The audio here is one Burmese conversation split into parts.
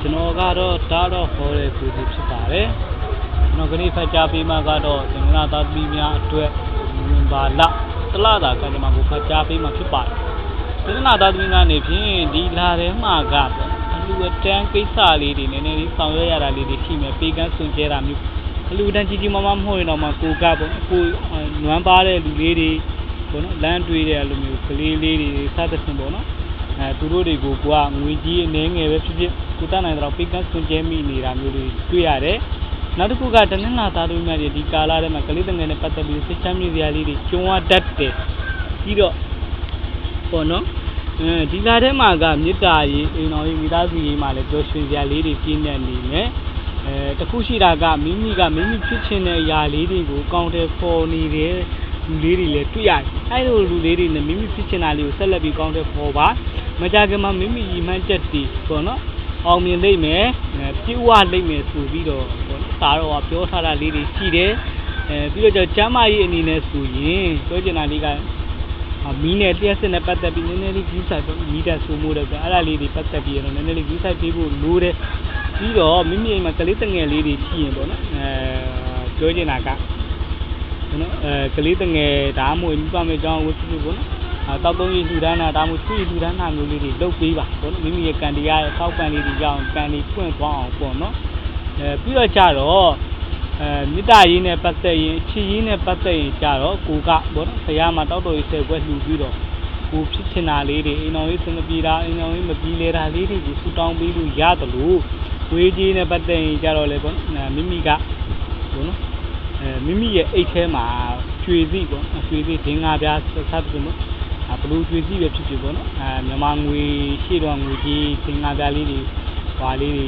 ကျွန်တော်ကတော့တားတော့ဟောတဲ့ကိုစီဖြစ်ပါတယ်ကျွန်တော်ကနေ့ဖတ်ကြားပေးမှာကတော့သင်္ကနာသားသမီးများအတွက်ဝင်ပါလတလတာကံကြမ္မာကိုဖတ်ကြားပေးမှာဖြစ်ပါတယ်သင်္ကနာသားသမီးများနေဖြင့်ဒီလာထဲမှာကပေါ့အလူအတန်းကိစ္စလေးတွေနည်းနည်းလေးဆောင်ရွက်ရတာလေးတွေရှိမယ်ပေးကန်းစွန်ကြဲတာမျိုးအလူအတန်းကြီးကြီးမားမားမဟုတ်ရင်တော့မှကိုကပေါ့ကိုနွမ်းပါတဲ့လူလေးတွေပေါ့နော်လမ်းတွေးတဲ့လူမျိုးကလေးလေးတွေစသဖြင့်ပေါ့နော် အဲသူတို့တွေကိုကိုကငွေကြီးအနေငယ်ပဲဖြစ်ဖြစ်ကိုတတ်နိုင်တော့ပိတ်ကန်းစွန်ကျဲမိနေတာမျိုးတွေတွေ့ရတယ်။နောက်တစ်ခုကတနင်္လာသားတို့များတွေဒီကာလာထဲမှာကလေးတငယ်နဲ့ပတ်သက်ပြီးစိတ်ချမ်းမြေစရာလေးတွေကျုံရတတ်တယ်။ပြီးတော့ပေါ့နော်အဲဒီလာထဲမှာကမေတ္တာရေးအိမ်တော်ရေးမိသားစုရေးမှာလည်းပျော်ရွှင်စရာလေးတွေပြည့်နေနေမယ်။အဲတခုရှိတာကမိမိကမိမိဖြစ်ချင်တဲ့အရာလေးတွေကိုကောင်းတယ်ပေါ်နေတဲ့လူလေးတွေလည်းတွေ့ရတယ်။အဲလိုလူလေးတွေနဲ့မိမိဖြစ်ချင်တာလေးကိုဆက်လက်ပြီးကောင်းတယ်ပေါ်ပါ။ မကြခင်မှာမိမိရည်မှန်းချက်တည်ပေါ့နော်အောင်မြင်လိမ့်မယ်အဲပြည့်ဝလိမ့်မယ်ဆိုပြီးတော့ပေါ့နော်ဒါတော့ကပြောထားတာလေးတွေရှိတယ်အဲပြီးတော့ကျမ်းမာရေးအနေနဲ့ဆိုရင်ပြောချင်တာလေးကအာမီးနဲ့လျှက်စစ်နဲ့ပတ်သက်ပြီးနည်းနည်းလေး view site ပေါ့မီးတက်ဆိုမိုးတယ်ဆိုအဲ့ဒါလေးတွေပတ်သက်ပြီးတော့နည်းနည်းလေး view site ပေးဖို့လိုတယ်ပြီးတော့မိမိအိမ်မှာကလေးတငယ်လေးတွေရှိရင်ပေါ့နော်အဲပြောချင်တာကပေါ့နော်အဲကလေးတငယ်ဒါမှမဟုတ်မိဘမဲ့အကြောင်းဝတ်ဖြစ်ပေါ့နော်အဲ တောက်သုံးကြီးလှူဒန်းတာဒါမှမဟုတ်သူ့လှူဒန်းတာမျိုးလေးတွေလုပ်ပေးပါပေါ့နော်မိမိရဲ့ကန်တရားရဲ့အောက်ကန်လေးတွေကြောင်းကန်လေးပွင့်သွားအောင်ပေါ့နော်အဲပြီးတော့ကြတော့အဲမေတ္တာရေးနဲ့ပတ်သက်ရင်ချစ်ရေးနဲ့ပတ်သက်ရင်ကြတော့ကိုကပေါ့နော်ဆရာမတောက်တော်ရေးဆယ်ခွဲလှူပြီးတော့ကိုဖြစ်ချင်တာလေးတွေအိမ်တော်ရေးစင်မပြေတာအိမ်တော်ရေးမပြေလေတာလေးတွေကိုဆူတောင်းပေးလို့ရတယ်လို့ဝေးကြီးနဲ့ပတ်သက်ရင်ကြတော့လေပေါ့နော်မိမိကပေါ့နော်အဲမိမိရဲ့အိတ်ထဲမှာကျွေစီပေါ့နော်ကျွေစီဒင်းငါးပြားဆက်ဆက်ပြီးတော့အဲ ဘလူးကျွေးစီပဲဖြစ်ဖြစ်ပေါ့နော်အဲမြန်မာငွေရှေ့တော့ငွေကြီးသင်္ဃာပြားလေးတွေဟွာလေးတွေ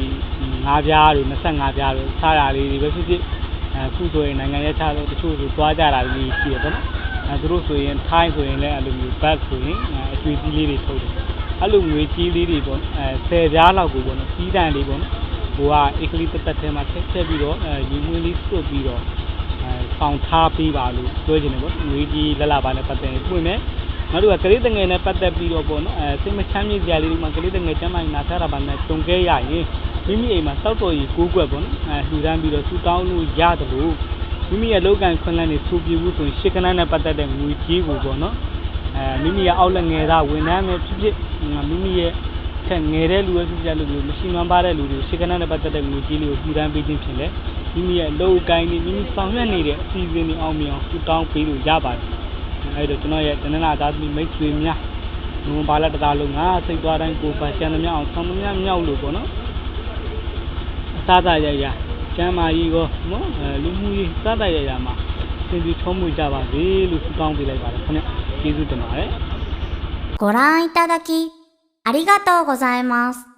ငါးပြားတွေ25ပြားတွေစားရလေးတွေပဲဖြစ်ဖြစ်အဲခုဆိုရင်နိုင်ငံရဲ့ခြားတော့တချို့ဆိုသွားကြတာလေးရှိရပေါ့နော်အဲသူတို့ဆိုရင်ထိုင်းဆိုရင်လည်းအဲ့လိုမျိုးဘတ်ဆိုရင်အကျွေးစီလေးတွေထုတ်တယ်အဲ့လိုငွေကြီးလေးတွေပေါ့အဲ10ပြားလောက်ကိုပေါ့နော်စီးတန်လေးပေါ့နော်ဟိုကအက်ကလေးတက်တက်ထဲမှာထည့်ထည့်ပြီးတော့အဲယူမွေးလေးစွတ်ပြီးတော့အဲဆောင်ထားပေးပါလို့ပြောချင်တယ်ပေါ့ငွေကြီးလက်လာပါနဲ့ပတ်သက်ရင်ပွင့်မယ် နောက်တစ်ခါကလေးတငယ်နဲ့ပတ်သက်ပြီးတော့ပေါ့နော်အဲစိတ်မချမ်းမြေ့စရာလေးတွေမှာကလေးတငယ်ကျမ်းမာရေးနာထားတာပါနဲ့တုံခဲ့ရရင်မိမိအိမ်မှာတောက်တော်ကြီးကိုးကွက်ပေါ့နော်အဲလှူဒန်းပြီးတော့စူတောင်းလို့ရတယ်လို့မိမိရဲ့လောကန်ခွန်းလန်းနေစူပြဘူးဆိုရင်ရှစ်ကနန်းနဲ့ပတ်သက်တဲ့ငွေကြီးကိုပေါ့နော်အဲမိမိရဲ့အောက်လက်ငယ်သားဝန်ထမ်းပဲဖြစ်ဖြစ်မိမိရဲ့ထက်ငယ်တဲ့လူပဲဖြစ်ဖြစ်လို့မျိုးမရှိမှန်းပါတဲ့လူတွေကိုရှစ်ကနန်းနဲ့ပတ်သက်တဲ့ငွေကြီးလေးကိုလှူဒန်းပေးခြင်းဖြစ်လေမိမိရဲ့လောကိုင်းနေမိမိဆောင်ရွက်နေတဲ့အစီအစဉ်တွေအောင်မြင်အောင်စူတောင်းပေးလို့ရပါတယ် အဲ့တော့ကျွန်တော်ရဲ့တနင်္လာသားသမီးမိတ်ဆွေများဘုံပါလာတသားလုံးငါစိတ်သွားတိုင်းကိုပါချမ်းသမျှအောင်ဆောင်သမျှမြောက်လို့ပေါ့နော်အစားသာရရကျမ်းမာကြီးကောနော်အဲလူမှုရေးစားသာရရမှာစင်ပြီးထုံးမှုကြပါစေလို့ဆုတောင်းပေးလိုက်ပါတယ်ခင်ဗျကျေးဇူးတင်ပါတယ် ご覧いただきありがとうございます。